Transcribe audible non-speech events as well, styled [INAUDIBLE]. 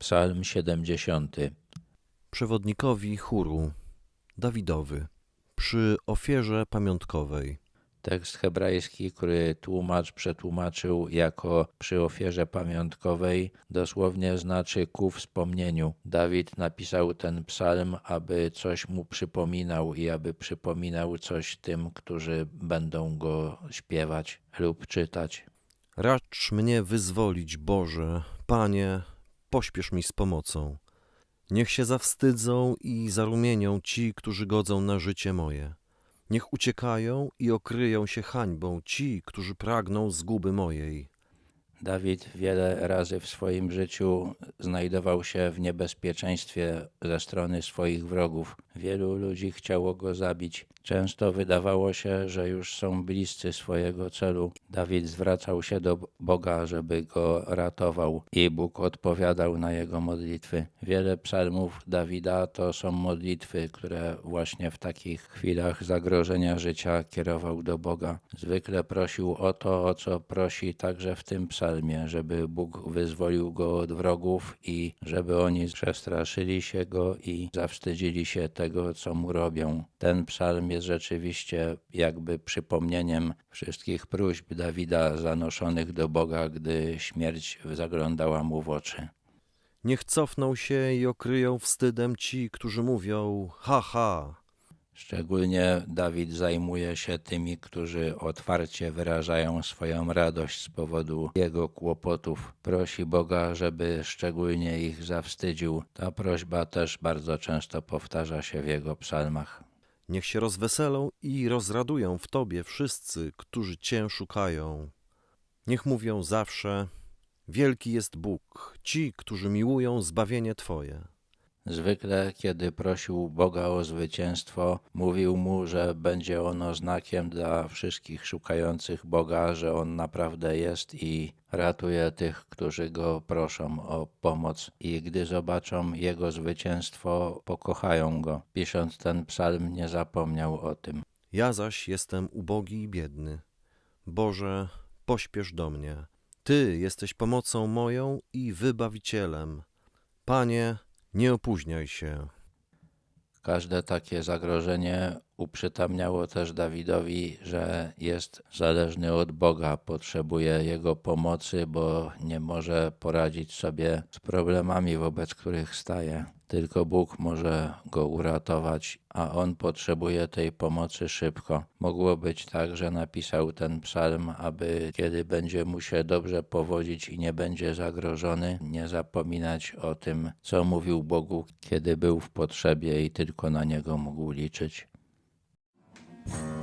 Psalm 70. Przewodnikowi chóru Dawidowy przy ofierze pamiątkowej. Tekst hebrajski, który tłumacz przetłumaczył jako przy ofierze pamiątkowej, dosłownie znaczy ku wspomnieniu. Dawid napisał ten psalm, aby coś mu przypominał i aby przypominał coś tym, którzy będą go śpiewać lub czytać. Racz mnie wyzwolić, Boże, Panie, pośpiesz mi z pomocą. Niech się zawstydzą i zarumienią ci, którzy godzą na życie moje. Niech uciekają i okryją się hańbą ci, którzy pragną zguby mojej. Dawid wiele razy w swoim życiu znajdował się w niebezpieczeństwie ze strony swoich wrogów. Wielu ludzi chciało go zabić. Często wydawało się, że już są bliscy swojego celu. Dawid zwracał się do Boga, żeby go ratował, i Bóg odpowiadał na jego modlitwy. Wiele psalmów Dawida to są modlitwy, które właśnie w takich chwilach zagrożenia życia kierował do Boga. Zwykle prosił o to, o co prosi także w tym psalmie, żeby Bóg wyzwolił go od wrogów i żeby oni przestraszyli się go i zawstydzili się tego, co mu robią. Ten psalm jest rzeczywiście jakby przypomnieniem wszystkich próśb Dawida zanoszonych do Boga, gdy śmierć zaglądała mu w oczy. Niech cofną się i okryją wstydem ci, którzy mówią: Ha, ha! Szczególnie Dawid zajmuje się tymi, którzy otwarcie wyrażają swoją radość z powodu jego kłopotów. Prosi Boga, żeby szczególnie ich zawstydził. Ta prośba też bardzo często powtarza się w jego psalmach. Niech się rozweselą i rozradują w Tobie wszyscy, którzy Cię szukają. Niech mówią zawsze: Wielki jest Bóg, ci, którzy miłują zbawienie Twoje. Zwykle, kiedy prosił Boga o zwycięstwo, mówił mu, że będzie ono znakiem dla wszystkich szukających Boga, że on naprawdę jest i ratuje tych, którzy go proszą o pomoc. I gdy zobaczą jego zwycięstwo, pokochają go. Pisząc ten psalm, nie zapomniał o tym. Ja zaś jestem ubogi i biedny. Boże, pośpiesz do mnie. Ty jesteś pomocą moją i wybawicielem. Panie, nie opóźniaj się. Każde takie zagrożenie uprzytamniało też Dawidowi, że jest zależny od Boga, potrzebuje Jego pomocy, bo nie może poradzić sobie z problemami, wobec których staje. Tylko Bóg może go uratować, a on potrzebuje tej pomocy szybko. Mogło być tak, że napisał ten psalm, aby kiedy będzie mu się dobrze powodzić i nie będzie zagrożony, nie zapominać o tym, co mówił Bogu, kiedy był w potrzebie i tylko na niego mógł liczyć. Mm-hmm. [LAUGHS]